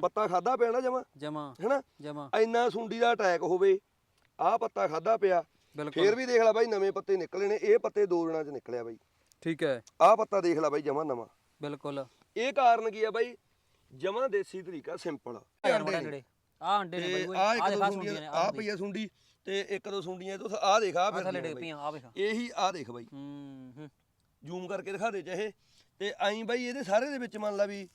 ਪੱਤਾ ਖਾਦਾ ਪਿਆ ਨਾ ਜਮਾ? ਜਮਾ ਹੈਨਾ? ਜਮਾ। ਇੰਨਾ ਸੁੰਡੀ ਦਾ ਅਟੈਕ ਹੋਵੇ ਆਹ ਪੱਤਾ ਖਾਦਾ ਪਿਆ। ਫੇਰ ਵੀ ਦੇਖ ਲੈ ਬਾਈ ਨਵੇਂ ਪੱਤੇ ਨਿਕਲੇ ਨੇ। ਇਹ ਪੱਤੇ ਦੋ ਦਿਨਾਂ ਚ ਨਿਕਲਿਆ ਬਾਈ। ਠੀਕ ਹੈ। ਆਹ ਪੱਤਾ ਦੇਖ ਲੈ ਬਾਈ ਜਮਾ ਨਵਾਂ। ਬਿਲਕੁਲ। ਇਹ ਕਾਰਨ ਕੀ ਆ ਬਾਈ? ਜਮਾ ਦੇਸੀ ਤਰੀਕਾ ਸਿੰਪਲ ਆ ਅੰਡੇ ਨੇ ਬਈ ਆ ਇੱਕ ਦੋ ਸੁੰਡੀਆਂ ਪਈਆ ਸੁੰਡੀ ਤੇ ਇੱਕ ਦੋ ਸੁੰਡੀਆਂ ਤੋਂ ਆਹ ਦੇਖ ਆਹ ਆ ਫਿਰ ਥੱਲੇ ਡੇ ਪਈਆਂ ਆ ਵੇਖ। ਇਹੀ ਆਹ ਦੇਖ ਬਾਈ। ਹੂੰ ਹੂੰ। ਜ਼ੂਮ ਕਰਕੇ ਦਿਖਾ ਦੇ ਚਾਹੇ। ਤੇ ਐਂ ਬਾਈ ਇਹਦੇ ਸਾਰੇ ਦੇ ਵਿੱਚ ਮੰਨ ਲਾ ਵੀ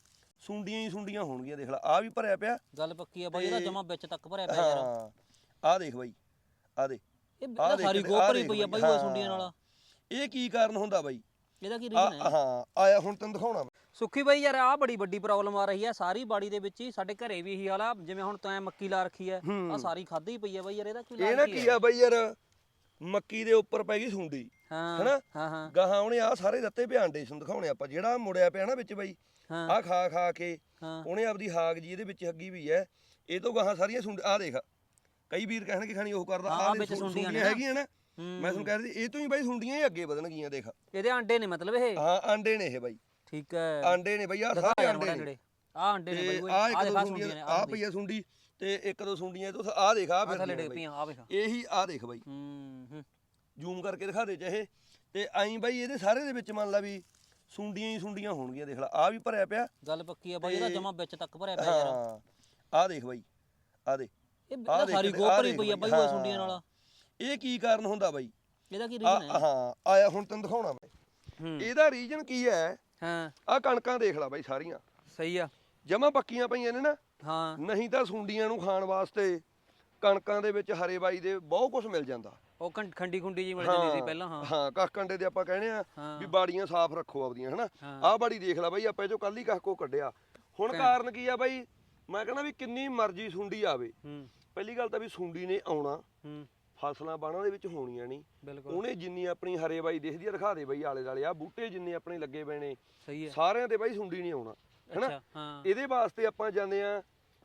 ਸੁੰਡੀਆਂ ਹੀ ਸੁੰਡੀਆਂ ਹੋਣਗੀਆਂ ਦੇਖ ਲਾ ਆਹ ਵੀ ਭਰਿਆ ਪਿਆ। ਗੱਲ ਪੱਕੀ ਆ ਬਾਈ ਇਹਦਾ ਜਮਾ ਵਿੱਚ ਤੱਕ ਭਰਿਆ ਪਿਆ ਯਾਰ। ਹਾਂ ਆਹ ਦੇਖ ਬਾਈ ਆਹ ਦੇ ਇਹ ਆਹ ਦੇਖ ਸਾਰੀ ਤੇ ਆਹ ਦੇਖ ਪਈ ਆ ਬਾਈ, ਉਹ ਹਾਂ। ਸੁੰਡੀਆਂ ਨਾਲ। ਇਹ ਕੀ ਕਾਰਨ ਹੁੰਦਾ ਬਾਈ? ਇਹਦਾ ਕੀ ਰੀਜ਼ਨ ਹੈ? ਹਾਂ ਆਇਆ ਹੁਣ ਤੈਨੂੰ ਦਿਖਾਉਣਾ ਮੈਂ। ਸੁੱਖੀ ਬਾਈ ਯਾਰ ਆ ਬੜੀ ਵੱਡੀ ਪ੍ਰੋਬਲਮ ਆ ਰਹੀ ਹੈ ਸਾਰੀ ਬਾੜੀ ਦੇ ਵਿੱਚ ਹੀ ਸਾਡੇ ਘਰੇ ਵੀ ਇਹੀ ਹਾਲ ਆ ਜਿਵੇਂ ਹੁਣ ਤੈਂ ਮੱਕੀ ਲਾ ਰੱਖੀ ਹੈ। ਆ ਸਾਰੀ ਖਾਦੀ ਹੀ ਪਈ ਆ ਬਾਈ ਯਾਰ ਇਹਦਾ ਕੀ ਇਹ ਇਲਾਜ ਨਾ ਕੀ ਕੀ ਆ ਬਾਈ ਯਾਰ? ਮੱਕੀ ਦੇ ਉੱਪਰ ਪੈ ਗਈ ਸੁੰਡੀ ਹਾਂ ਹਨਾ? ਹਾਂ ਹਾਂ। ਗਾਹਾਂ ਉਹਨੇ ਆ ਸਾਰੇ ਦਿੱਤੇ ਬਿਆਨ ਡੇਸ਼ਨ ਦਿਖਾਉਣੇ ਆਪਾਂ ਜਿਹੜਾ ਮੁੜਿਆ ਪਿਆ ਨਾ ਵਿੱਚ ਬਾਈ ਆ ਖਾ ਖਾ ਕੇ ਉਹਨੇ ਆਪਦੀ ਹਾਗ ਜੀ ਇਹਦੇ ਵਿੱਚ ਹੱਗੀ ਵੀ ਹੈ ਇਹ ਤੋਂ ਗਾਹਾਂ ਸਾਰੀਆਂ ਸੁੰਡ ਆ ਦੇਖ ਕਈ ਵੀਰ ਕਹਿਣਗੇ ਖਾਣੀ ਉਹ ਕਰਦਾ ਆਹ ਵਿੱਚ ਸੁੰਡੀਆਂ। ਹੈਗੀਆਂ ਨਾ। ਮੈਂ ਤੁਹਾਨੂੰ ਕਹਿ ਰਹੀ ਇਹ ਤੋਂ ਹੀ ਬਾਈ ਸੁੰਡੀਆਂ ਹੀ ਅੱਗੇ ਵਧਣਗੀਆਂ ਦੇਖ। ਇਹਦੇ ਆਂਡੇ ਨੇ ਮਤਲਬ ਇਹ? ਹਾਂ ਆਂਡੇ ਨੇ ਇਹ ਬਾਈ। ਠੀਕ ਹੈ। ਆਂਡੇ ਨੇ ਬਾਈ ਆ ਸਾਰੇ ਆਂਡੇ ਨੇ। ਆ ਅੰਡੇ ਨੇ ਬਾਈ ਆ ਆ ਇੱਕ ਦੋ ਸੁੰਡੀਆਂ ਆ ਪਈਆ ਸੁੰਡੀ। ਤੇ ਇੱਕ ਦੋ ਸੁੰਡੀਆਂ ਤੋਂ ਆ ਦੇਖ ਆ ਫਿਰ ਥੱਲੇ ਡੇ ਪਈਆਂ ਆ ਵੇਖ। ਇਹੀ ਆ ਦੇਖ ਬਾਈ। ਹੂੰ ਹੂੰ। ਜ਼ੂਮ ਕਰਕੇ ਦਿਖਾ ਦੇ ਚਾਹੇ। ਤੇ ਐਂ ਬਾਈ ਇਹਦੇ ਸਾਰੇ ਦੇ ਵਿੱਚ ਮੰਨ ਲਾ ਵੀ ਸੁੰਡੀਆਂ ਹੀ ਸੁੰਡੀਆਂ ਹੋਣਗੀਆਂ ਦੇਖ ਲਾ ਆ ਵੀ ਭਰਿਆ ਪਿਆ। ਗੱਲ ਪੱਕੀ ਆ ਬਾਈ ਇਹਦਾ ਜਮਾ ਵਿੱਚ ਤੱਕ ਭਰਿਆ ਪਿਆ ਯਾਰ। ਆ ਦੇਖ ਬਾਈ ਆ ਦੇ ਇਹ ਆਹ ਸਾਰੀ ਗੋਪਰ ਆਹ ਪਈ ਆ ਬਾਈ, ਉਹ। ਸੁੰਡੀਆਂ ਨਾਲ। ਇਹ ਕੀ ਕਾਰਨ ਹੁੰਦਾ ਬਾਈ? ਇਹਦਾ ਕੀ ਰੀਜ਼ਨ ਹੈ? ਹਾਂ ਆਇਆ ਹੁਣ ਤੈਨੂੰ ਦਿਖਾਉਣਾ ਮੈਂ। ਇਹਦਾ ਰੀਜਨ ਕੀ ਹੈ? ਹਾਂ। ਆ ਕਣਕਾਂ ਦੇਖ ਲੈ ਬਾਈ ਸਾਰੀਆਂ। ਸਹੀ ਆ। ਜਮਾ ਪੱਕੀਆਂ ਪਈਆਂ ਨੇ ਨਾ। ਹਾਂ। ਨਹੀਂ ਤਾਂ ਸੁੰਡੀਆਂ ਨੂੰ ਖਾਣ ਵਾਸਤੇ ਕਣਕਾਂ ਦੇ ਵਿੱਚ ਹਰੇ ਬਾਈ ਦੇ ਬਹੁਤ ਕੁਝ ਮਿਲ ਜਾਂਦਾ। ਉਹ ਖੰਡੀ ਖੁੰਡੀ ਜੀ ਮਿਲ ਜਾਂਦੀ ਸੀ ਪਹਿਲਾਂ ਹਾਂ। ਹਾਂ ਕੱਖ ਕੰਡੇ ਦੇ ਆਪਾਂ ਕਹਿੰਦੇ ਆ ਹਾਂ। ਵੀ ਬਾੜੀਆਂ ਸਾਫ਼ ਰੱਖੋ ਆਪਦੀਆਂ ਹਨਾ? ਹਾਂ। ਆਹ ਬਾੜੀ ਦੇਖ ਲੈ ਬਾਈ ਆਪਾਂ ਇਹ ਚੋਂ ਕੱਲ ਹੀ ਕੱਖ ਕੋ ਕੱਢਿਆ। ਹੁਣ ਕਾਰਨ ਕੀ ਆ ਬਾਈ? ਮੈਂ ਕਹਿੰਦਾ ਵੀ ਕਿੰਨੀ ਮਰਜ਼ੀ ਸੁੰਡੀ ਆਵੇ। ਹੂੰ। ਪਹਿਲੀ ਗੱਲ ਤਾਂ ਵੀ ਸੁੰਡੀ ਨੇ ਆਉਣਾ। ਹੂੰ। ਫਸਲਾਂ ਬਾਣਾਂ ਦੇ ਵਿੱਚ ਹੋਣੀਆਂ ਨਹੀਂ। ਬਿਲਕੁਲ। ਉਹਨੇ ਜਿੰਨੀ ਆਪਣੀ ਹਰੇ ਬਾਈ ਦੇਖਦੀ ਆ ਦਿਖਾ ਦੇ ਬਾਈ ਆਲੇ ਦਾਲੇ ਆ ਬੂਟੇ ਜਿੰਨੇ ਆਪਣੇ ਲੱਗੇ ਪਏ ਨੇ। ਸਹੀ ਹੈ। ਸਾਰਿਆਂ ਤੇ ਬਾਈ ਸੁੰਡੀ ਨਹੀਂ ਆਉਣਾ। ਹੈਨਾ? ਹਾਂ। ਇਹਦੇ ਵਾਸਤੇ ਆਪਾਂ ਜਾਂਦੇ ਆ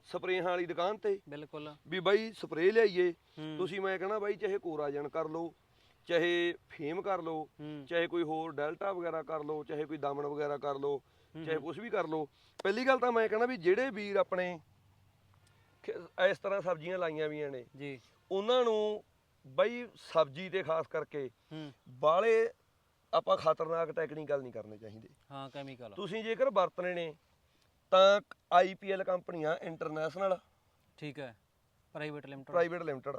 ਸਪਰੇਹਾਂ ਵਾਲੀ ਦੁਕਾਨ ਤੇ। ਬਿਲਕੁਲ। ਵੀ ਬਾਈ ਸਪਰੇਅ ਲਿਆਈਏ। ਤੁਸੀਂ ਮੈਂ ਕਹਣਾ ਬਾਈ ਚਾਹੇ ਕੋਰਾਜਨ ਕਰ ਲਓ ਚਾਹੇ ਫੇਮ ਕਰ ਲਓ ਚਾਹੇ ਕੋਈ ਹੋਰ ਡੈਲਟਾ ਵਗੈਰਾ ਕਰ ਲਓ ਚਾਹੇ ਕੋਈ ਦਮਨ ਵਗੈਰਾ ਕਰ ਲਓ ਚਾਹੇ ਕੁਝ ਵੀ ਕਰ ਲਓ। ਪਹਿਲੀ ਗੱਲ ਤਾਂ ਮੈਂ ਕਹਿੰਦਾ ਵੀ ਜਿਹੜੇ ਵੀਰ ਆਪਣੇ ਇਸ ਤਰ੍ਹਾਂ ਸਬਜ਼ੀਆਂ ਲਾਈਆਂ ਵੀਆਂ ਨੇ ਜੀ। ਉਹਨਾਂ ਨੂੰ ਬਈ ਸਬਜ਼ੀ ਤੇ ਖਾਸ ਕਰਕੇ ਬਾਲੇ ਆਪਾਂ ਖਤਰਨਾਕ ਟੈਕਨੀਕਲ ਨਹੀਂ ਕਰਨੇ ਚਾਹੀਦੇ। ਹਾਂ ਕੈਮੀਕਲ ਤੁਸੀਂ ਜੇਕਰ ਵਰਤਣੇ ਨੇ ਤਾਂ ਆਈਪੀਐਲ ਕੰਪਨੀਆਂ ਇੰਟਰਨੈਸ਼ਨਲ। ਠੀਕ ਹੈ। Private limited. Private limited.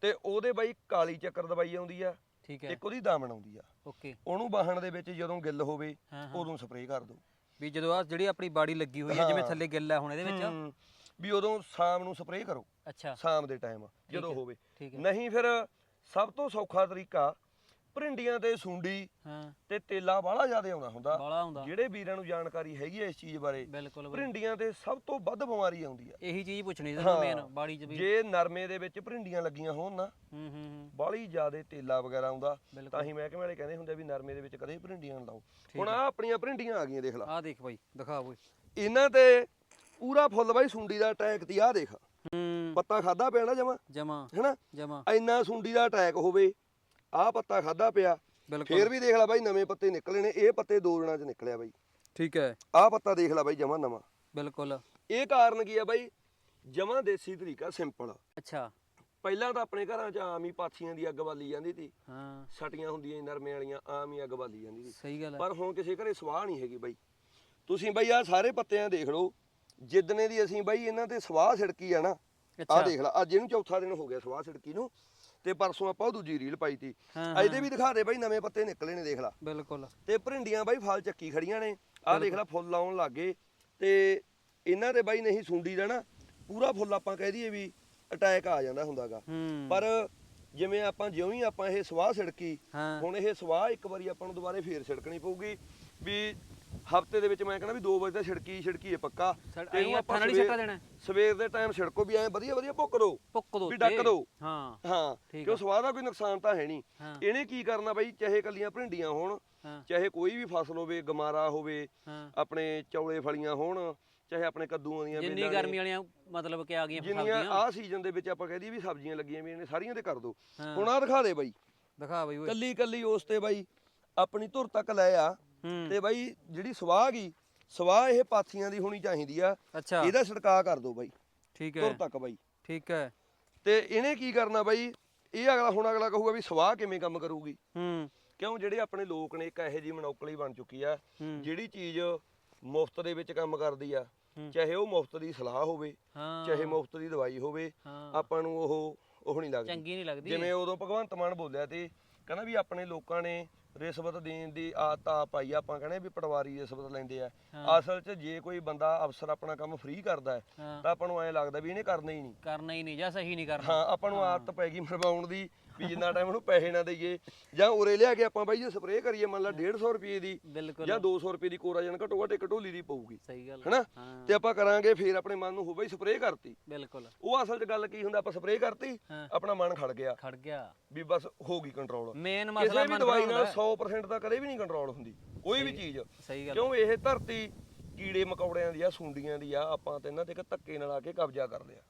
ਤੇ ਉਹਦੇ ਬਾਈ ਕਾਲੀ ਚੱਕਰ ਦਵਾਈ ਆਉਂਦੀ ਆ। ਠੀਕ ਹੈ। ਇੱਕ ਉਹਦੀ ਦਾਮਨ ਆਉਂਦੀ ਆ। ਓਕੇ। ਉਹਨੂੰ ਵਾਹਣ ਦੇ ਵਿੱਚ ਜਦੋਂ ਗਿੱਲ ਹੋਵੇ ਉਦੋਂ ਸਪਰੇਅ ਕਰ ਦਿਓ। ਵੀ ਜਦੋਂ ਆ ਜਿਹੜੀ ਆਪਣੀ ਬਾਡੀ ਲੱਗੀ ਹੋਈ ਹੈ। ਜਿਵੇਂ ਥੱਲੇ ਗਿੱਲ ਹੈ ਹੁਣ ਇਹਦੇ ਵਿੱਚ। ਵੀ ਉਦੋਂ ਸ਼ਾਮ ਨੂੰ ਸਪਰੇਅ ਕਰੋ। ਅੱਛਾ। ਸ਼ਾਮ ਦੇ ਟਾਈਮ ਜਦੋਂ ਹੋਵੇ। ਨਹੀਂ ਫਿਰ ਸਭ ਤੋਂ ਸੌਖਾ ਤਰੀਕਾ ਭਰਿੰਡੀਆਂ ਤੇ ਸੁੰਡੀ ਹਾਂ। ਤੇ ਤੇਲਾ ਬਾਹਲਾ ਜ਼ਿਆਦਾ ਆਉਣਾ ਹੁੰਦਾ। ਬਾਲਾ ਹੁੰਦਾ ਜਿਹੜੇ ਵੀਰਾਂ ਨੂੰ ਜਾਣਕਾਰੀ ਹੈਗੀ ਹੈ ਇਸ ਚੀਜ਼ ਬਾਰੇ ਬਿਲਕੁਲ ਬਈ। ਭਰਿੰਡੀਆਂ ਤੇ ਸਭ ਤੋਂ ਵੱਧ ਬਿਮਾਰੀ ਆਉਂਦੀ ਆ। ਇਹੀ ਚੀਜ਼ ਪੁੱਛਣੀ ਸੀ ਤੁਹਾਨੂੰ ਮੇਨ ਬਾਡੀ 'ਚ ਵੀ। ਜੇ ਨਰਮੇ ਦੇ ਵਿੱਚ ਭਰਿੰਡੀਆਂ ਲੱਗੀਆਂ ਹੋਣ ਨਾ ਹੂੰ ਹੂੰ ਹੂੰ। ਬਾਹਲੀ ਜ਼ਿਆਦਾ ਤੇਲਾ ਵਗੈਰਾ ਆਉਂਦਾ ਬਿਲਕੁਲ। ਤਾਂ ਹੀ ਮਹਿਕਮੇ ਵਾਲੇ ਕਹਿੰਦੇ ਹੁੰਦੇ ਆ ਵੀ ਨਰਮੇ ਦੇ ਵਿੱਚ ਕਦੇ ਭਰਿੰਡੀਆਂ ਨਾ ਲਾਓ। ਹੁਣ ਆ। ਆਪਣੀਆਂ ਭਰਿੰਡੀਆਂ ਆ ਗਈਆਂ ਦੇਖ ਲਾ। ਆਹ ਦੇਖ ਬਾਈ ਦਿਖਾ ਇਹਨਾਂ ਤੇ ਪੂਰਾ ਫੁੱਲ ਬਾਈ ਸੁੰਡੀ ਦਾ ਅਟੈਕ ਤੀ ਆ ਦੇਖ। ਹੂੰ। ਪੱਤਾ ਖਾਦਾ ਪਿਆ ਨਾ ਜਮਾ? ਜਮਾ। ਹੈਨਾ? ਜਮਾ। ਇੰਨਾ ਸੁੰਡੀ ਦਾ ਅਟੈਕ ਹੋਵੇ ਆਹ ਪੱਤਾ ਖਾਦਾ ਪਿਆ। ਫੇਰ ਵੀ ਦੇਖ ਲੈ ਬਾਈ ਨਵੇਂ ਪੱਤੇ ਨਿਕਲੇ ਨੇ। ਇਹ ਪੱਤੇ ਦੋ ਦਿਨਾਂ ਚ ਨਿਕਲਿਆ ਬਾਈ। ਠੀਕ ਹੈ। ਆਹ ਪੱਤਾ ਦੇਖ ਲੈ ਬਾਈ ਜਮਾ ਨਵਾਂ। ਬਿਲਕੁਲ। ਇਹ ਕਾਰਨ ਕੀ ਆ ਬਾਈ? ਜਮਾ ਦੇਸੀ ਤਰੀਕਾ ਸਿੰਪਲ। ਅੱਛਾ। ਪਹਿਲਾਂ ਤਾਂ ਆਪਣੇ ਘਰਾਂ 'ਚ ਆਮ ਹੀ ਪਾਥੀਆਂ ਦੀ ਅੱਗ ਬਾਲੀ ਜਾਂਦੀ ਸੀ। ਹਾਂ। ਸਟੀਆਂ ਹੁੰਦੀਆਂ ਸੀ ਨਰਮੇ ਵਾਲੀਆਂ ਆਮ ਹੀ ਅੱਗ ਬਾਲੀ ਜਾਂਦੀ ਸੀ। ਸਹੀ ਗੱਲ ਹੈ। ਪਰ ਹੁਣ ਕਿਸੇ ਘਰੇ ਸਵਾਹ ਨਹੀਂ ਹੈਗੀ ਬਾਈ। ਤੁਸੀਂ ਬਾਈ ਆ ਸਾਰੇ ਪੱਤਿਆਂ ਦੇਖ ਲਓ। ਜਿੱਦਨੇ ਦੀ ਅਸੀਂ ਬਾਈ ਇਹਨਾਂ ਤੇ ਸਵਾਹ ਛਿੜਕੀ ਆ ਨਾ। ਆਹ ਅੱਛਾ। ਦੇਖ ਲੈ ਅੱਜ ਇਹਨੂੰ ਚੌਥਾ ਦਿਨ ਹੋ ਗਿਆ ਸਵਾਹ ਛਿੜਕੀ ਨੂੰ। ਤੇ ਪਰਸੋਂ ਆਪਾਂ ਉਹ ਦੂਜੀ ਰੀਲ ਪਾਈ ਤੀ। ਹਾਂ, ਇਹਦੇ ਵੀ ਦਿਖਾ ਦੇ ਬਾਈ ਨਵੇਂ ਪੱਤੇ ਨਿਕਲੇ ਨੇ ਦੇਖ ਲੈ। ਬਿਲਕੁਲ। ਤੇ ਭਰਿੰਡੀਆਂ ਬਾਈ ਫਲ ਚੱਕੀ ਖੜੀਆਂ ਨੇ। ਆਹ ਦੇਖ ਲੈ ਫੁੱਲ ਆਉਣ ਲੱਗੇ ਤੇ ਇਹਨਾਂ ਦੇ ਬਾਈ ਨਹੀਂ ਸੁੰਡੀ ਦਾ ਨਾ ਪੂਰਾ ਫੁੱਲ ਆਪਾਂ ਕਹਿ ਦਈਏ ਵੀ ਅਟੈਕ ਆ ਜਾਂਦਾ ਹੁੰਦਾਗਾ। ਹੂੰ। ਪਰ ਜਿਵੇਂ ਆਪਾਂ ਜਿਉਂ ਹੀ ਆਪਾਂ ਇਹ ਸਵਾਹ ਛਿੜਕੀ ਹਾਂ। ਹੁਣ ਇਹ ਸਵਾਹ ਇੱਕ ਵਾਰੀ ਆਪਾਂ ਨੂੰ ਦੁਬਾਰੇ ਫੇਰ ਛਿੜਕਣੀ ਪਊਗੀ ਵੀ ਹਫ਼ਤੇ ਦੇ ਵਿੱਚ ਮੈਂ ਕਹਿੰਦਾ ਵੀ 2 ਵਜੇ ਤੱਕ ਛਿੜਕੀ ਛਿੜਕੀ ਹੈ ਪੱਕਾ। ਤੇ ਇਹਨੂੰ ਹੱਥਾਂ ਨਾਲ ਹੀ ਦੇਣਾ? ਸਵੇਰ ਦੇ ਟਾਈਮ ਛਿੜਕੋ ਵੀ ਐ ਵਧੀਆ ਵਧੀਆ ਭੁੱਕ ਦੋ। ਪੁੱਕ ਦੋ ਵੀ ਡੱਕ ਦਿਓ। ਹਾਂ। ਹਾਂ ਕਿਉਂ ਸਵਾਹ ਦਾ ਕੋਈ ਨੁਕਸਾਨ ਤਾਂ ਹੈ ਨਹੀਂ। ਇਹਨੇ ਕੀ ਕਰਨਾ ਬਾਈ? ਚਾਹੇ ਕੱਲੀਆਂ ਭਿੰਡੀਆਂ ਹੋਣ ਚਾਹੇ ਕੋਈ ਵੀ ਫਸਲ ਹੋਵੇ ਗਮਾਰਾ ਹੋਵੇ ਆਪਣੇ ਚੌਲੇ ਫਲੀਆਂ ਹੋਣ ਚਾਹੇ ਆਪਣੇ ਕੱਦੂਆਂ ਦੀਆਂ ਜਿੰਨੀ ਗਰਮੀ ਵਾਲੀਆਂ ਮਤਲਬ ਕਿ ਆ ਗਈਆਂ ਜਿੰਨੀਆਂ ਸਬਜ਼ੀਆਂ। ਆਹ ਸੀਜ਼ਨ ਦੇ ਵਿੱਚ ਆਪਾਂ ਕਹਦੀ ਵੀ ਸਬਜ਼ੀਆਂ ਲੱਗੀਆਂ ਵੀ ਨੇ ਸਾਰੀਆਂ ਤੇ ਕਰ ਦੋ। ਹੁਣ ਆਹ ਦਿਖਾ ਦੇ ਬਾਈ। ਦਿਖਾ ਬਈ ਓਏ। ਕੱਲੀ ਕੱਲੀ ਉਸ ਤੇ ਬਾਈ ਆਪਣੀ ਧੁਰ ਤੱਕ ਲੈ ਆ। ਤੇ ਬਾਈ ਜਿਹੜੀ ਸਵਾਹ ਗਈ ਸਵਾਹ ਇਹ ਪਾਥੀਆਂ ਦੀ ਹੋਣੀ ਚਾਹੀਦੀ ਆ। ਅੱਛਾ। ਇਹਦਾ ਛਿੜਕਾ ਕਰ ਦਿਓ ਬਾਈ। ਠੀਕ ਤੁਰ ਹੈ। ਤੱਕ ਬਾਈ। ਠੀਕ ਹੈ। ਤੇ ਇਹਨੇ ਕੀ ਕਰਨਾ ਬਾਈ? ਇਹ ਅਗਲਾ ਹੁਣ ਅਗਲਾ ਕਹੂਗਾ ਵੀ ਸਵਾਹ ਕਿਵੇਂ ਕੰਮ ਕਰੂਗੀ। ਹੂੰ। ਕਿਉਂ? ਜਿਹੜੇ ਆਪਣੇ ਲੋਕ ਨੇ ਇੱਕ ਇਹੋ ਜਿਹੀ ਮਨੋਕਲੀ ਬਣ ਚੁੱਕੀ ਆ। ਜਿਹੜੀ ਚੀਜ਼ ਮੁਫਤ ਦੇ ਵਿੱਚ ਕੰਮ ਕਰਦੀ ਆ। ਚਾਹੇ ਉਹ ਮੁਫਤ ਦੀ ਸਲਾਹ ਹੋਵੇ ਚਾਹੇ ਮੁਫਤ ਦੀ ਦਵਾਈ ਹੋਵੇ ਆਪਾਂ ਨੂੰ ਉਹ ਉਹ ਨਹੀਂ ਲੱਗਦੀ। ਚੰਗੀ ਨਹੀਂ ਲੱਗਦੀ। ਜਿਵੇਂ ਉਦੋਂ ਭਗਵੰਤ ਮਾਨ ਬੋਲਿਆ ਤੇ ਕਹਿੰਦਾ ਵੀ ਆਪਣੇ ਲੋਕਾਂ ਨੇ ਰਿਸ਼ਵਤ ਦੇਣ ਦੀ ਆਦਤ ਆ ਪਾਈ ਆ, ਆਪਾਂ ਕਹਿੰਦੇ ਵੀ ਪਟਵਾਰੀ ਰਿਸ਼ਵਤ ਲੈਂਦੇ ਆ। ਹਾਂ। ਅਸਲ 'ਚ ਜੇ ਕੋਈ ਬੰਦਾ ਅਫਸਰ ਆਪਣਾ ਕੰਮ ਫ੍ਰੀ ਕਰਦਾ ਹੈ ਹਾਂ। ਤਾਂ ਆਪਾਂ ਨੂੰ ਐਂ ਲੱਗਦਾ ਵੀ ਇਹਨੇ ਕਰਨਾ ਹੀ ਨਹੀਂ। ਕਰਨਾ ਹੀ ਨਹੀਂ ਜਾਂ ਸਹੀ ਨਹੀਂ ਕਰਨਾ। ਹਾਂ ਆਪਾਂ ਨੂੰ ਆਦਤ ਪੈ ਗਈ ਮਰਵਾਉਣ ਦੀ। ਵੀ ਜਿੰਨਾ ਟਾਈਮ ਉਹਨੂੰ ਪੈਸੇ ਨਾ ਦਈਏ ਜਾਂ ਉਰੇ ਲਿਆ ਕੇ ਆਪਾਂ ਬਾਈ ਜੇ ਸਪਰੇਅ ਕਰੀਏ ਮੰਨ ਲਾ 150 ਰੁਪਏ ਦੀ ਬਿਲਕੁਲ। ਜਾਂ 200 ਰੁਪਏ ਦੀ ਕੋਰਾਜਨ ਘੱਟੋ ਘੱਟ ਇੱਕ ਢੋਲੀ ਦੀ ਪਊਗੀ। ਸਹੀ ਗੱਲ ਹੈਨਾ? ਤੇ ਆਪਾਂ ਕਰਾਂਗੇ ਫੇਰ ਆਪਣੇ ਮਨ ਨੂੰ ਹੋ ਬਈ ਸਪਰੇਅ ਕਰਤੀ। ਬਿਲਕੁਲ। ਉਹ ਅਸਲ 'ਚ ਗੱਲ ਕੀ ਹੁੰਦਾ ਆਪਾਂ ਸਪਰੇਅ ਕਰਤੀ। ਆਪਣਾ ਮਨ ਖੜ ਗਿਆ। ਖੜ ਗਿਆ। ਵੀ ਬਸ ਹੋ ਗਈ ਕੰਟਰੋਲ ਮੇਨ ਮਸਲਾ ਮਨ ਦਵਾਈ ਨਾਲ 100% ਤਾਂ ਕਦੇ ਵੀ ਨਹੀਂ ਕੰਟਰੋਲ ਹੁੰਦੀ। ਕੋਈ ਵੀ ਚੀਜ਼। ਸਹੀ ਗੱਲ ਕਿਉਂ ਇਹ ਧਰਤੀ ਕੀੜੇ ਮਕੌੜਿਆਂ ਦੀ ਆ ਸੁੰਡੀਆਂ ਦੀ ਆ ਆਪਾਂ ਤੇ ਇਹਨਾਂ ਤੇ ਇੱਕ ਧੱਕੇ ਨਾਲ ਆ ਕੇ ਕਬਜ਼ਾ ਕਰ ਲਿਆ।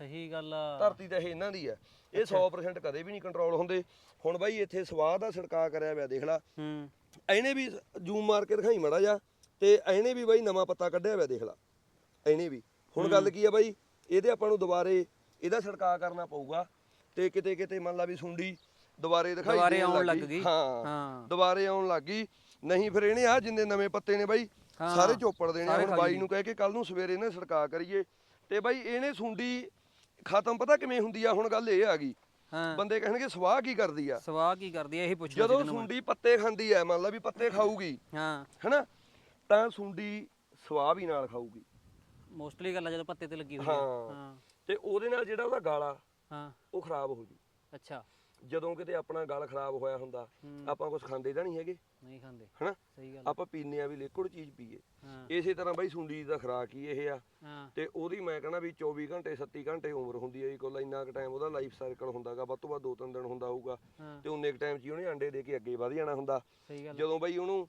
ਸਹੀ ਗੱਲ ਆ। ਧਰਤੀ ਤਾਂ ਇਹ ਇਹਨਾਂ ਦੀ ਆ। ਇਹ 100% ਕਦੇ ਵੀ ਨਹੀਂ ਕੰਟਰੋਲ ਹੁੰਦੇ। ਹੁਣ ਬਾਈ ਇੱਥੇ ਸਵਾਹ ਦਾ ਛਿੜਕਾ ਕਰਿਆ ਹੋਇਆ ਦੇਖ ਲੈ। ਹੂੰ। ਇਹਨੇ ਵੀ ਜੂਮ ਮਾਰ ਕੇ ਦਿਖਾਈ ਮੜਾ ਜਾ ਤੇ ਇਹਨੇ ਵੀ ਬਾਈ ਨਵਾਂ ਪੱਤਾ ਕੱਢਿਆ ਹੋਇਆ ਦੇਖ ਲੈ। ਇਹਨੇ ਵੀ। ਹੁਣ ਗੱਲ ਕੀ ਆ ਬਾਈ? ਇਹਦੇ ਆਪਾਂ ਨੂੰ ਦੁਬਾਰੇ ਇਹਦਾ ਛਿੜਕਾ ਕਰਨਾ ਪਊਗਾ। ਤੇ ਕਿਤੇ ਕਿਤੇ ਮੰਨ ਲਾ ਵੀ ਸੁੰਡੀ ਦੁਬਾਰੇ ਦਿਖਾਈ ਦੁਬਾਰੇ ਆਉਣ ਲੱਗ। ਗਈ। ਹਾਂ। ਹਾਂ। ਦੁਬਾਰੇ ਆਉਣ ਲੱਗ ਗਈ। ਨਹੀਂ ਫਿਰ ਇਹਨੇ ਆ ਜਿੰਨੇ ਨਵੇਂ ਪੱਤੇ ਨੇ ਬਾਈ। ਸਾਰੇ ਚੋਪੜ ਦੇਣੇ ਹੁਣ ਬਾਈ। ਨੂੰ। ਕਹਿ ਕੇ ਕੱਲ ਨੂੰ ਸਵੇਰੇ ਇਹਨੇ ਛਿੜਕਾ ਕਰੀਏ। ਤੇ ਬਾਈ ਇਹਨੇ ਸੁੰਡੀ ਖਤਮ ਪਤਾ ਕਿਵੇਂ ਹੁੰਦੀ ਆ? ਹੁਣ ਗੱਲ ਇਹ ਆ ਗਈ। ਹਾਂ। ਬੰਦੇ ਕਹਿਣਗੇ ਸਵਾਹ ਕੀ ਕਰਦੀ ਆ? ਸਵਾਹ ਕੀ ਕਰਦੀ ਐ ਇਹੀ ਪੁੱਛਣਾ ਜਦੋਂ। ਸੁੰਡੀ ਪੱਤੇ ਖਾਂਦੀ ਆ ਮੰਨ ਲਾ ਵੀ ਪੱਤੇ ਖਾਊਗੀ ਹਾਂ। ਹੈਨਾ? ਤਾਂ ਸੁੰਡੀ ਸਵਾਹ ਵੀ ਨਾਲ ਖਾਊਗੀ। ਮੋਸਟਲੀ ਗੱਲ ਆ ਜਦੋਂ ਪੱਤੇ ਤੇ ਲੱਗੀ ਹੋਈ ਹਾਂ। ਤੇ ਉਹਦੇ ਨਾਲ ਜਿਹੜਾ ਉਹਦਾ ਗਾਲਾ ਹਾਂ। ਉਹ ਖਰਾਬ ਹੋ ਜੂ। ਅੱਛਾ। ਜਦੋਂ ਕਿਤੇ ਆਪਣਾ ਗਲ ਖਰਾਬ ਹੋਇਆ ਹੁੰਦਾ। ਆਪਾਂ ਕੁਝ ਖਾਂਦੇ ਤਾਂ ਨਹੀਂ ਹੈਗੇ? ਨਹੀਂ ਖਾਂਦੇ। ਹਨਾ? ਸਹੀ ਗੱਲ ਆਪਾਂ ਪੀਨੇ ਆ ਵੀ ਲਿਕੁਇਡ ਚੀਜ਼ ਪੀਏ। ਇਸੇ ਤਰ੍ਹਾਂ ਬਾਈ ਸੁੰਡੀ ਦਾ ਖਰਾਕ ਹੀ ਇਹ ਆ। ਤੇ ਉਹਦੀ ਮੈਂ ਕਹਿੰਦਾ ਵੀ 24 ਘੰਟੇ 37 ਘੰਟੇ ਉਮਰ ਹੁੰਦੀ ਹੈ ਕੋਲ ਇੰਨਾ ਕੁ ਟਾਈਮ ਉਹਦਾ ਲਾਈਫ ਸਾਈਕਲ ਹੁੰਦਾਗਾ ਵੱਧ ਤੋਂ ਵੱਧ 2-3 ਦਿਨ ਹੁੰਦਾ ਹੋਊਗਾ। ਤੇ ਉਨੇ ਕੁ ਟਾਈਮ 'ਚ ਹੀ ਉਹਨੇ ਅੰਡੇ ਦੇ ਕੇ ਅੱਗੇ ਵਧ ਜਾਣਾ ਹੁੰਦਾ। ਜਦੋਂ ਬਾਈ ਉਹਨੂੰ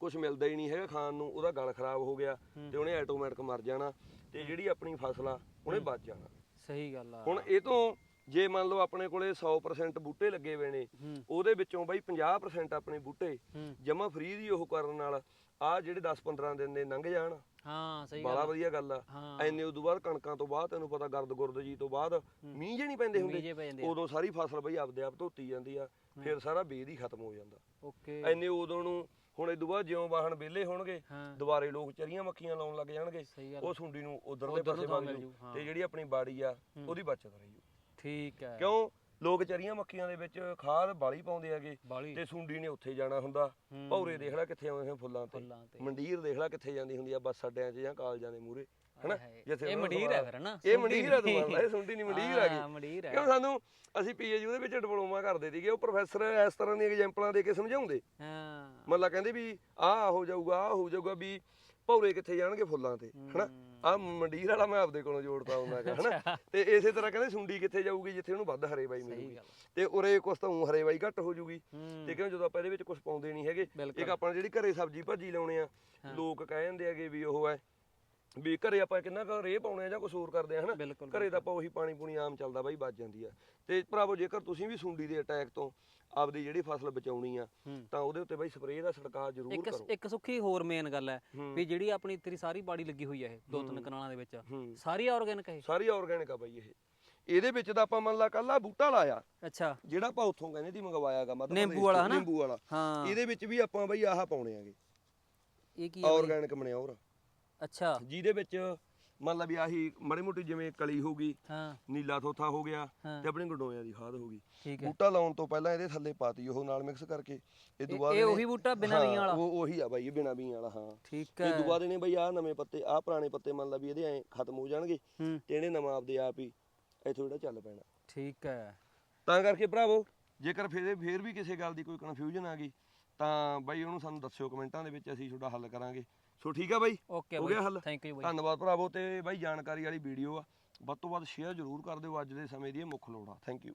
ਕੁਝ ਮਿਲਦਾ ਹੀ ਨਹੀਂ ਹੈਗਾ ਖਾਣ ਨੂੰ ਉਹਦਾ ਗਲ ਖਰਾਬ ਹੋ ਗਿਆ। ਤੇ ਉਹਨੇ ਆਟੋਮੈਟਿਕ ਮਰ ਜਾਣਾ ਤੇ ਜਿਹੜੀ ਆਪਣੀ ਫਸਲ ਆ ਉਹਨੇ ਬਚ ਜਾਣਾ। ਸਹੀ ਗੱਲ ਆ। ਹੁਣ ਇਹ ਤੋਂ ਜੇ ਮੰਨ ਲਓ ਆਪਣੇ ਕੋਲੇ 100% ਬੂਟੇ ਲੱਗੇ ਹੋਏ ਨੇ ਉਹਦੇ ਵਿੱਚੋਂ ਬਾਈ 50% ਆਪਣੇ ਬੂਟੇ ਜਮਾ ਫ੍ਰੀ ਦੀ ਉਹ ਕਰਨ ਨਾਲ ਆ ਜਿਹੜੇ 10-15 ਦਿਨ ਨੇ ਲੰਘ ਜਾਣ। ਹਾਂ ਸਹੀ ਬੜਾ ਗੱਲ ਵਧੀਆ ਗੱਲ ਆ। ਐਨੇ ਉਦੋਂ ਬਾਅਦ ਕਣਕਾਂ ਤੋਂ ਬਾਅਦ ਤੈਨੂੰ ਪਤਾ ਗਰਦ ਗੁਰਦ ਜੀ ਤੋਂ ਬਾਅਦ ਮੀਂਹ ਜੇ ਨਹੀਂ ਪੈਂਦੇ ਹੁੰਦੇ ਮੀਜੇ ਪੈ ਜਾਂਦੇ ਆ। ਉਦੋਂ ਸਾਰੀ ਫਸਲ ਬਈ ਆਪਦੇ ਆਪ ਧੋਤੀ ਜਾਂਦੀ ਆ ਫਿਰ ਸਾਰਾ ਬੇਦ ਹੀ ਖਤਮ ਹੋ ਜਾਂਦਾ। ਓਕੇ। ਐਨੇ ਉਦੋਂ ਨੂੰ ਹੁਣ ਇਹ ਬਾਅਦ ਜਿਉਂ ਵਾਹਣ ਵਿਹਲੇ ਹੋਣਗੇ ਦੁਬਾਰੇ ਲੋਕ ਚਰੀਆਂ ਮੱਖੀਆਂ ਲਾਉਣ ਲੱਗ ਜਾਣਗੇ ਉਹ ਸੁੰਡੀ ਨੂੰ ਉੱਧਰ ਨੂੰ ਪਾਸੇ ਵਗ ਜੂ। ਤੇ ਜਿਹੜੀ ਆਪਣੀ ਬਾੜੀ ਆ ਉਹਦੀ ਬਚਤ ਰਹੀ ਜੂ। ਠੀਕ ਹੈ। ਕਿਉਂ? ਲੋਕ ਚਰੀਆਂ ਮੱਖੀਆਂ ਦੇ ਵਿੱਚ ਖਾਦ ਬਾਲੀ ਪਾਉਂਦੇ ਹੈਗੇ ਬਾਲੀ। ਤੇ ਸੁੰਡੀ ਨੇ ਉੱਥੇ ਜਾਣਾ ਹੁੰਦਾ। ਹੂੰ। ਭੌਰੇ ਦੇਖ ਲੈ ਕਿੱਥੇ ਆਉਂਦੇ ਨੇ ਫੁੱਲਾਂ ਤੇ। ਫੁੱਲਾਂ ਤੇ। ਮੰਡੀਰ ਦੇਖ ਲੈ ਕਿੱਥੇ ਜਾਂਦੀ ਹੁੰਦੀ ਆ ਬੱਸ ਅੱਡਿਆਂ 'ਚ ਜਾਂ ਕਾਲਜਾਂ ਦੇ ਮੂਹਰੇ ਹਨਾ? ਹਾਏ ਹਾਏ। ਜਿੱਥੇ ਇਹ ਉਹਨਾਂ ਨੂੰ ਮੰਡੀਰ ਹੈ ਫਿਰ ਨਾ ਇਹ ਸੁੰਡੀ ਮੰਡੀਰ ਆ ਨਹੀਂ। ਤੁਹਾਨੂੰ ਇਹ ਸੁੰਡੀ ਨਹੀਂ ਮੰਡੀਰ ਆ ਹਾਂ, ਗਈ ਮੰਡੀਰ ਹੈ। ਕਿਉਂ ਸਾਨੂੰ ਅਸੀਂ ਪੀਏਯੂ ਦੇ ਵਿੱਚ ਡਿਪਲੋਮਾ ਕਰਦੇ ਸੀਗੇ ਉਹ ਪ੍ਰੋਫੈਸਰ ਇਸ ਤਰ੍ਹਾਂ ਦੀਆਂ ਐਗਜ਼ਾਮਪਲਾਂ ਦੇ ਕੇ ਸਮਝਾਉਂਦੇ। ਹਾਂ। ਮਤਲਬ ਕਹਿੰਦੇ ਵੀ ਆਹ ਹੋ ਜਾਊਗਾ ਆਹ ਹੋ ਜਾਊਗਾ ਵੀ ਭੌਰੇ ਕਿੱਥੇ ਜਾਣਗੇ ਫੁੱਲਾਂ ਤੇ ਹਨਾ? ਆ ਮੰਡੀਰ ਵਾਲਾ ਮੈਂ ਆਪਦੇ ਕੋਲੋਂ ਜੋੜਦਾ ਹੁੰਦਾਗਾ ਹਨਾ? ਤੇ ਇਸੇ ਤਰ੍ਹਾਂ ਕਹਿੰਦੇ ਸੁੰਡੀ ਕਿੱਥੇ ਜਾਊਗੀ ਜਿੱਥੇ ਉਹਨੂੰ ਵੱਧ ਹਰੇ ਬਾਈ ਮਿਲੂਗੀ। ਤੇ ਉਰੇ ਕੁਛ ਤਾਂ ਹਰੇ ਬਾਈ ਘੱਟ ਹੋ ਜੂਗੀ। ਤੇ ਕਿਉਂ ਜਦੋਂ ਆਪਾਂ ਇਹਦੇ ਵਿੱਚ ਕੁਝ ਪਾਉਂਦੇ ਨਹੀਂ ਹੈਗੇ। ਇੱਕ ਆਪਾਂ ਜਿਹੜੀ ਘਰੇ ਸਬਜ਼ੀ ਭਾਜੀ ਲਾਉਣੇ ਆ ਲੋਕ ਕਹਿ ਜਾਂਦੇ ਹੈਗੇ ਵੀ ਉਹ ਹੈ ਵੀ ਘਰੇ ਆਪਾਂ ਕਿੰਨਾ ਕੁ ਰੇਹ ਪਾਉਣੇ ਆ ਜਾਂ ਕੁਝ ਹੋਰ ਕਰਦੇ ਆ ਹਨਾ? ਬਿਲਕੁਲ ਘਰੇ ਤਾਂ ਆਪਾਂ ਉਹੀ ਪਾਣੀ ਪੂਣੀ ਆਮ ਚੱਲਦਾ ਬਾਈ ਬਚ ਜਾਂਦੀ ਆ। ਤੇ ਭਰਾਵੋ ਜੇਕਰ ਤੁਸੀਂ ਵੀ ਸੁੰਡੀ ਦੇ ਅਟੈਕ ਤੋਂ ਆਪਦੀ ਜਿਹੜੀ ਫਸਲ ਬਚਾਉਣੀ ਆ ਹੂੰ। ਤਾਂ ਉਹਦੇ ਉੱਤੇ ਬਾਈ ਸਪਰੇਅ ਦਾ ਛਿੜਕਾਅ ਜ਼ਰੂਰ ਇੱਕ ਕਰੋ। ਇੱਕ ਸੁੱਖੀ ਹੋਰ ਮੇਨ ਗੱਲ ਹੈ। ਵੀ ਜਿਹੜੀ ਆਪਣੀ ਤੇਰੀ ਸਾਰੀ ਬਾੜੀ ਲੱਗੀ ਹੋਈ ਹੈ ਇਹ ਦੋ ਤਿੰਨ ਕਨਾਲਾਂ ਦੇ ਵਿੱਚ। ਹੂੰ। ਸਾਰੀ ਆਰਗੈਨਿਕ ਹੈ ਸਾਰੀ ਆਰਗੈਨਿਕ ਆ ਬਾਈ ਇਹ। ਇਹਦੇ ਵਿੱਚ ਤਾਂ ਆਪਾਂ ਮੰਨ ਲਾ ਕੱਲਾ ਬੂਟਾ ਲਾਇਆ। ਅੱਛਾ। ਜਿਹੜਾ ਆਪਾਂ ਉੱਥੋਂ ਕਹਿੰਦੇ ਦੀ ਮੰਗਵਾਇਆਗਾ ਮਤਲਬ ਨਿੰਬੂ ਵਾਲਾ ਹਨਾ? ਨਿੰਬੂ ਵਾਲਾ। ਹਾਂ। ਇਹਦੇ ਵਿੱਚ ਵੀ ਆਪਾਂ ਬਾਈ ਆਹ ਪਾਉਣੇ ਆਗੇ। ਇਹ ਕੀ ਹੈ ਬਈ? ਆਰਗੈਨਿਕ ਮਨਿਓਰ ਅੱਛਾ। ਜਿਹਦੇ ਵਿੱਚ ਮੰਨ ਲਾ ਵੀ ਆਹੀ ਮਾੜੀ ਮੋਟੀ ਜਿਵੇਂ ਕਲੀ ਹੋ ਗਈ ਹਾਂ। ਨੀਲਾ ਥੋਥਾ ਹੋ ਗਿਆ ਹਾਂ। ਤੇ ਆਪਣੀ ਗੰਡੋਇਆਂ ਦੀ ਖਾਦ ਹੋ ਗਈ। ਠੀਕ ਹੈ। ਬੂਟਾ ਲਾਉਣ ਤੋਂ ਪਹਿਲਾਂ ਇਹਦੇ ਥੱਲੇ ਪਾਤੀ ਉਹ ਨਾਲ ਮਿਕਸ ਕਰਕੇ। ਇਹ ਇਹ- ਇਹ ਉਹੀ ਬੂਟਾ ਬਿਨਾਂ ਬੀਆਂ ਵਾਲਾ? ਉਹ ਉਹੀ ਆ ਬਾਈ ਇਹ ਬਿਨਾ ਬੀਆਂ ਵਾਲਾ ਹਾਂ। ਠੀਕ ਤੇ ਹੈ। ਦੁਬਾਰਾ ਨੇ ਬਈ ਆਹ ਨਵੇਂ ਪੱਤੇ ਆਹ ਪੁਰਾਣੇ ਪੱਤੇ ਮੰਨ ਲਾ ਵੀ ਇਹਦੇ ਐ ਖਤਮ ਹੋ ਜਾਣਗੇ ਹੂੰ। ਤੇ ਇਹਨੇ ਨਵਾਂ ਆਪਦੇ ਆਪ ਹੀ ਇੱਥੋਂ ਜਿਹੜਾ ਚੱਲ ਪੈਣਾ। ਠੀਕ ਹੈ। ਤਾਂ ਕਰਕੇ ਭਰਾਵੋ ਜੇਕਰ ਫਿਰ ਫੇਰ ਵੀ ਕਿਸੇ ਗੱਲ ਦੀ ਕੋਈ ਕਨਫਿਊਜ਼ਨ ਆ ਗਈ ਤਾਂ ਬਾਈ ਉਹਨੂੰ ਸਾਨੂੰ ਦੱਸਿਓ ਕਮੈਂਟਾਂ ਦੇ ਵਿੱਚ ਅਸੀਂ ਤੁਹਾਡਾ ਹੱਲ ਕਰਾਂਗੇ। ਸੋ ਠੀਕ ਆ ਬਾਈ। ਓਕੇ ਹੋ ਗਿਆ ਹੱਲ? ਥੈਂਕ ਯੂ ਬਾਈ। ਧੰਨਵਾਦ ਭਰਾਵੋ ਤੇ ਬਾਈ ਜਾਣਕਾਰੀ ਵਾਲੀ ਵੀਡੀਓ ਆ। ਵੱਧ ਤੋਂ ਵੱਧ ਸ਼ੇਅਰ ਜ਼ਰੂਰ ਕਰ ਦਿਓ ਅੱਜ ਦੇ ਸਮੇਂ ਦੀ ਇਹ ਮੁੱਖ ਲੋੜ ਆ। Thank you